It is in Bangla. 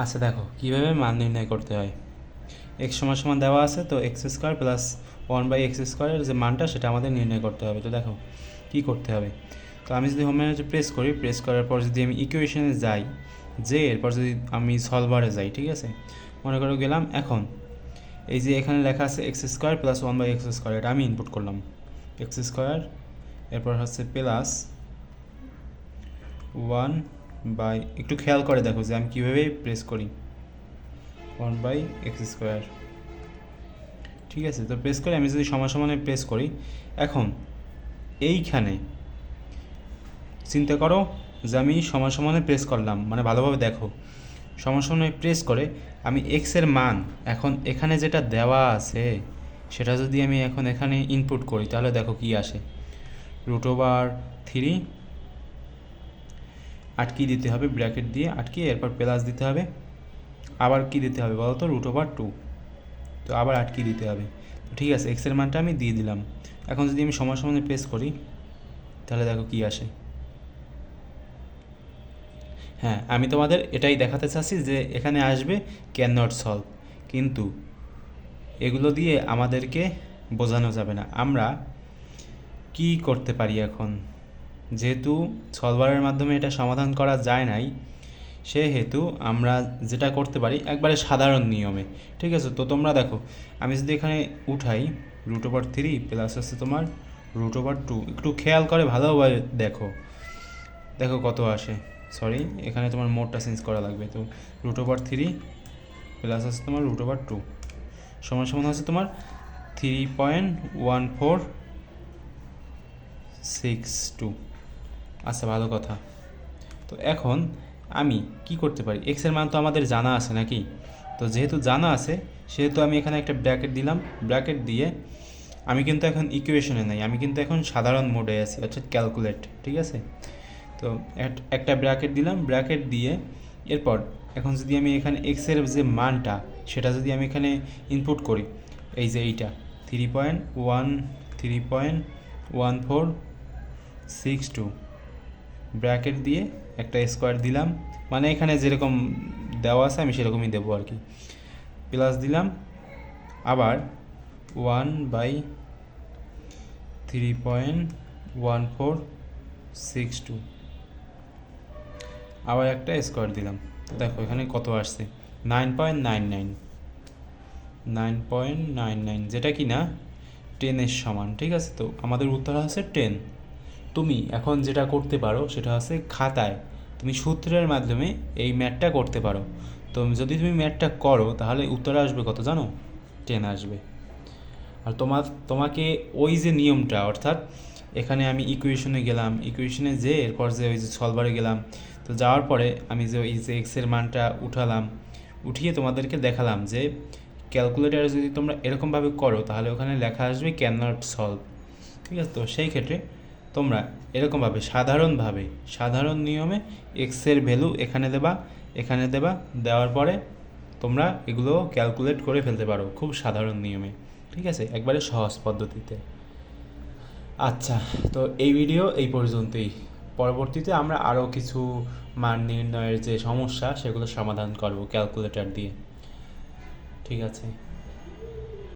আচ্ছা দেখো, কীভাবে মান নির্ণয় করতে হয়? এক্স সমান সমান দেওয়া আছে, তো X square plus one by X স্কোয়ারের যে মানটা, সেটা আমাদের নির্ণয় করতে হবে। তো দেখো, কী করতে হবে? তো আমি যদি হোম ম্যানেজে প্রেস করি প্রেস করার পর যদি আমি ইকুয়েশনে যাই যে এরপর যদি আমি সলভারে যাই, ঠিক আছে? মনে করো গেলাম, এখন, এই যে এখানে লেখা আছে X square plus one by X square এটা আমি ইনপুট করলাম। এক্স স্কোয়ার এরপর হচ্ছে প্লাস ওয়ান বাই একটু খেয়াল করে দেখো যে আমি কীভাবে প্রেস করি। ওয়ান বাই এক্স স্কোয়ার ঠিক আছে? তো প্রেস করে আমি যদি সমান সমানে প্রেস করি, এখন এইখানে চিন্তা করো যে আমি সমান সমানে প্রেস করলাম মানে ভালোভাবে দেখো। সমান সমানে প্রেস করে আমি এক্সের মান এখন এখানে যেটা দেওয়া আছে, সেটা যদি আমি এখন এখানে ইনপুট করি, তাহলে দেখো কি আসে। রুট ওভার থ্রি আটকি দিতে হবে, ব্র্যাকেট দিয়ে আটকিয়ে এরপর প্লাস দিতে হবে। আবার কি দিতে হবে বলো তো? রুট ওভার টু তো আবার আটকিয়ে দিতে হবে। ঠিক আছে এক্সের মানটা আমি দিয়ে দিলাম। এখন যদি আমি সমান সমানে প্রেস করি, তাহলে দেখো কি আসে। হ্যাঁ আমি তোমাদের এটাই দেখাতে চাচ্ছি যে এখানে আসবে ক্যান নট সলভ কিন্তু এগুলো দিয়ে আমাদেরকে বোঝানো যাবে না। আমরা কি করতে পারি এখন? যেহেতু সলভারের মাধ্যমে এটা সমাধান করা যায় নাই, সেহেতু আমরা যেটা করতে পারি একবারে সাধারণ নিয়মে। ঠিক আছে? তো তোমরা দেখো, আমি যদি এখানে উঠাই রুট ওভার থ্রি প্লাস আছে তোমার রুট ওভার টু একটু খেয়াল করে ভালোভাবে দেখো। দেখো কত আসে। সরি এখানে তোমার মোডটা চেঞ্জ করা লাগবে। তো রুট ওভার থ্রি প্লাস আছে তোমার রুট ওভার টু সমান সমান হচ্ছে তোমার three point one four six two আচ্ছা ভালো কথা। তো এখন আমি কি করতে পারি? এক্সের মান তো আমাদের জানা আছে নাকি? তো যেহেতু জানা আছে, সেহেতু আমি এখানে একটা ব্র্যাকেট দিলাম। ব্র্যাকেট দিয়ে আমি কিন্তু এখন ইকুয়েশনে নাই। আমি কিন্তু এখন সাধারণ মোডে আছি, অর্থাৎ ক্যালকুলেট ঠিক আছে? তো এক- একটা ব্র্যাকেট দিলাম। ব্র্যাকেট দিয়ে এরপর এখন যদি আমি এখানে এক্সের যে মানটা, সেটা যদি আমি এখানে ইনপুট করি, এই যে এইটা three point one three point one four six two bracket দিয়ে একটা স্কোয়ার দিলাম। মানে এখানে যেরকম দেওয়া আছে, আমি সেরকমই দেবো আর কি। প্লাস দিলাম। আবার one by three point one four six two আবার একটা স্কোয়ার দিলাম। দেখো, এখানে কত আসছে? Nine point nine nine nine point nine nine যেটা কি না টেনের সমান, ঠিক আছে? তো আমাদের উত্তর আছে টেন তুমি এখন যেটা করতে পারো সেটা হচ্ছে খাতায় তুমি সূত্রের মাধ্যমে এই ম্যাটটা করতে পারো। তো যদি তুমি ম্যাটটা করো, তাহলে উত্তর আসবে কত জানো? টেন আসবে। আর তোমার, তোমাকে ওই যে নিয়মটা, অর্থাৎ এখানে আমি ইকুয়েশনে গেলাম ইকুয়েশনে যে, এরপর যে ওই যে সলভারে গেলাম, তো যাওয়ার পরে আমি যে ওই যে এক্সের মানটা উঠালাম, উঠিয়ে তোমাদেরকে দেখালাম যে ক্যালকুলেটারে যদি তোমরা এরকমভাবে করো, তাহলে ওখানে লেখা আসবে ক্যান নট সলভ ঠিক আছে? তো সেই ক্ষেত্রে তোমরা এরকমভাবে সাধারণভাবে, সাধারণ নিয়মে এক্সের ভ্যালু এখানে দেবা এখানে দেবা, দেওয়ার পরে তোমরা এগুলো ক্যালকুলেট করে ফেলতে পারো খুব সাধারণ নিয়মে, ঠিক আছে? একবারে সহজ পদ্ধতিতে। আচ্ছা তো এই ভিডিও এই পর্যন্তই। পরবর্তীতে আমরা আরও কিছু মান নির্ণয়ের যে সমস্যা, সেগুলো সমাধান করব ক্যালকুলেটর দিয়ে। ঠিক আছে?